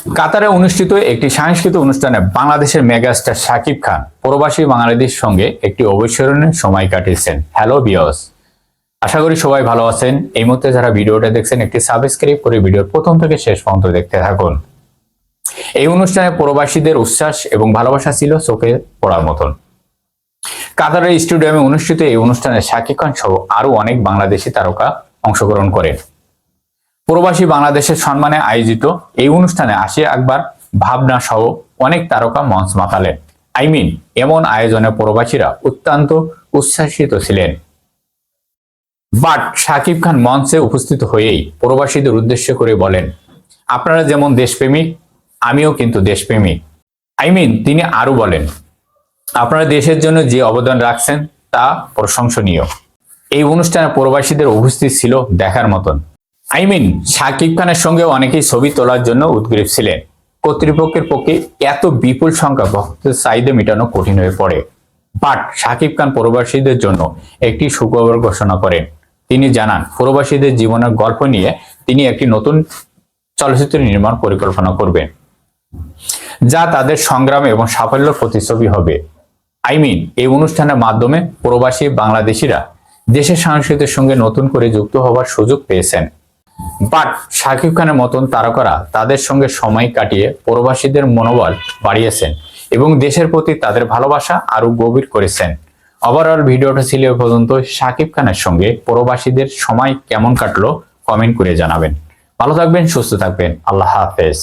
কাতারে অনুষ্ঠিত একটি সাংস্কৃতিক অনুষ্ঠানে বাংলাদেশের মেগাস্টার শাকিব খান, প্রবাসী বাঙালিদের সঙ্গে একটি অবিস্মরণীয় সময় কাটিয়েছেন। হ্যালো বিয়স আশা করি সবাই ভালো আছেন। এই মুহূর্তে যারা ভিডিওটা দেখছেন, একটি সাবস্ক্রাইব করে ভিডিওর প্রথম থেকে শেষ পর্যন্ত দেখতে থাকুন। এই অনুষ্ঠানে প্রবাসীদের উচ্ছ্বাস এবং ভালোবাসা ছিল চোখে পড়ার মতন। কাতারের স্টেডিয়ামে অনুষ্ঠিত এই অনুষ্ঠানে শাকিব খান সহ আরও অনেক বাংলাদেশি তারকা অংশগ্রহণ করেন। প্রবাসী বাংলাদেশের সম্মানে আয়োজিত এই অনুষ্ঠানে আসে একবার ভাবনা সহ অনেক তারকা মঞ্চ মাতালেন। আই মিন, এমন আয়োজনে প্রবাসীরা অত্যন্ত উচ্ছ্বাসিত ছিলেন। বাট শাকিব খান মঞ্চে উপস্থিত হয়েই প্রবাসীদের উদ্দেশ্য করে বলেন, আপনারা যেমন দেশপ্রেমিক, আমিও কিন্তু দেশপ্রেমিক। আই মিন, তিনি আরও বলেন, আপনারা দেশের জন্য যে অবদান রাখছেন তা প্রশংসনীয়। এই অনুষ্ঠানে প্রবাসীদের উপস্থিত ছিল দেখার মতন। আই মিন শাকিব খানের সঙ্গে অনেকেই ছবি তোলার জন্য উদ্গ্রীব ছিলেন। কর্তৃপক্ষের পক্ষে এত বিপুল সংখ্যা ভক্তের চাহিদা মেটানো কঠিন হয়ে পড়ে। বাট শাকিব খান প্রবাসীদের জন্য একটি সুখবর ঘোষণা করেন। তিনি জানান, প্রবাসীদের জীবনের গল্প নিয়ে তিনি একটি নতুন চলচ্চিত্র নির্মাণ পরিকল্পনা করবেন, যা তাদের সংগ্রাম এবং সাফল্যের প্রতিচ্ছবি হবে। আই মিন এই অনুষ্ঠানের মাধ্যমে প্রবাসী বাংলাদেশিরা দেশের সংস্কৃতির সঙ্গে নতুন করে যুক্ত হওয়ার সুযোগ পেয়েছেন। বাট শাকিব খানের মতন তারকারা তাদের সঙ্গে সময় কাটিয়ে প্রবাসীদের মনোবল বাড়িয়েছেন এবং দেশের প্রতি তাদের ভালোবাসা আরও গভীর করেছেন। ওভারঅল ভিডিওটা ছিল পর্যন্ত। শাকিব খানের সঙ্গে প্রবাসীদের সময় কেমন কাটলো কমেন্ট করে জানাবেন। ভালো থাকবেন, সুস্থ থাকবেন। আল্লাহ হাফেজ।